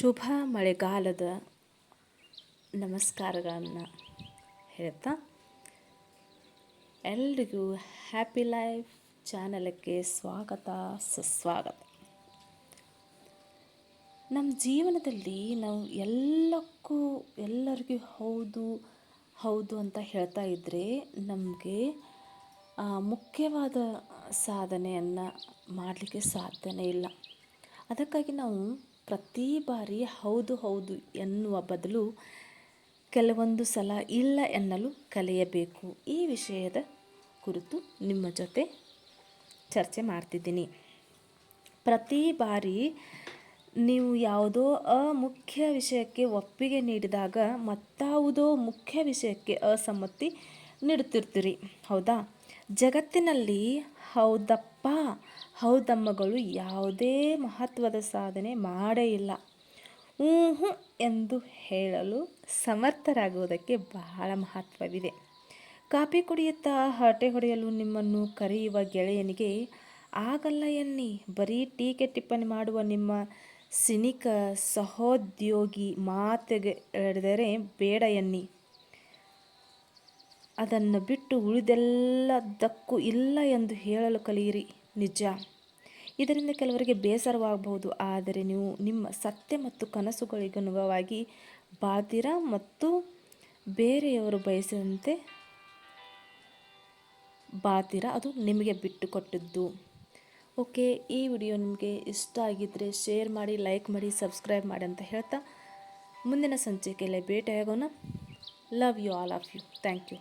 ಶುಭ ಮಳೆಗಾಲದ ನಮಸ್ಕಾರಗಳನ್ನು ಹೇಳ್ತಾ ಎಲ್ರಿಗೂ ಹ್ಯಾಪಿ ಲೈಫ್ ಚಾನಲ್ಗೆ ಸ್ವಾಗತ, ಸುಸ್ವಾಗತ. ನಮ್ಮ ಜೀವನದಲ್ಲಿ ನಾವು ಎಲ್ಲಕ್ಕೂ ಎಲ್ಲರಿಗೂ ಹೌದು ಹೌದು ಅಂತ ಹೇಳ್ತಾ ಇದ್ದರೆ ನಮಗೆ ಮುಖ್ಯವಾದ ಸಾಧನೆಯನ್ನು ಮಾಡಲಿಕ್ಕೆ ಸಾಧ್ಯನೇ ಇಲ್ಲ. ಅದಕ್ಕಾಗಿ ನಾವು ಪ್ರತಿ ಬಾರಿ ಹೌದು ಹೌದು ಎನ್ನುವ ಬದಲು ಕೆಲವೊಂದು ಸಲ ಇಲ್ಲ ಎನ್ನಲು ಕಲಿಯಬೇಕು. ಈ ವಿಷಯದ ಕುರಿತು ನಿಮ್ಮ ಜೊತೆ ಚರ್ಚೆ ಮಾಡ್ತಿದ್ದೀನಿ. ಪ್ರತಿ ಬಾರಿ ನೀವು ಯಾವುದೋ ಅಮುಖ್ಯ ವಿಷಯಕ್ಕೆ ಒಪ್ಪಿಗೆ ನೀಡಿದಾಗ ಮತ್ತಾವುದೋ ಮುಖ್ಯ ವಿಷಯಕ್ಕೆ ಅಸಮ್ಮತಿ ನೀಡುತ್ತಿರ್ತೀರಿ. ಹೌದಾ? ಜಗತ್ತಿನಲ್ಲಿ ಹೌದಪ್ಪ, ಹೌದಮ್ಮಗಳು ಯಾವುದೇ ಮಹತ್ವದ ಸಾಧನೆ ಮಾಡೇ ಇಲ್ಲ. ಹ್ಞೂ ಎಂದು ಹೇಳಲು ಸಮರ್ಥರಾಗುವುದಕ್ಕೆ ಬಹಳ ಮಹತ್ವವಿದೆ. ಕಾಫಿ ಕುಡಿಯುತ್ತಾ ಹರಟೆ ಹೊಡೆಯಲು ನಿಮ್ಮನ್ನು ಕರೆಯುವ ಗೆಳೆಯನಿಗೆ, ಆಗಲ್ಲ ಎನ್ನಿ, ಬರೀ ಟೀಕೆ ಟಿಪ್ಪಣಿ ಮಾಡುವ ನಿಮ್ಮ ಸಿನಿಕ ಸಹೋದ್ಯೋಗಿ ಮಾತಿಗೆ ಎಳೆದರೆ ಬೇಡ ಎನ್ನಿ. ಅದನ್ನು ಬಿಟ್ಟು ಉಳಿದೆಲ್ಲದಕ್ಕೂ ಇಲ್ಲ ಎಂದು ಹೇಳಲು ಕಲಿಯಿರಿ. ನಿಜ. ಇದರಿಂದ ಕೆಲವರಿಗೆ ಬೇಸರವಾಗಬಹುದು. ಆದರೆ ನೀವು ನಿಮ್ಮ ಸತ್ಯ ಮತ್ತು ಕನಸುಗಳಿಗನುಗುಣವಾಗಿ ಬಾಧಿರ ಮತ್ತು ಬೇರೆಯವರು ಬಯಸಿದಂತೆ ಬಾತಿರ ಅದು ನಿಮಗೆ ಬಿಟ್ಟು ಕೊಟ್ಟಿದ್ದು ಓಕೆ, ಈ ವಿಡಿಯೋ ನಿಮಗೆ ಇಷ್ಟ ಆಗಿದ್ದರೆ ಶೇರ್ ಮಾಡಿ, ಲೈಕ್ ಮಾಡಿ, ಸಬ್ಸ್ಕ್ರೈಬ್ ಮಾಡಿ ಅಂತ ಹೇಳ್ತಾ ಮುಂದಿನ ಸಂಚಿಕೆಯಲ್ಲಿ ಭೇಟಿಯಾಗೋಣ. Love you, all of you. Thank you.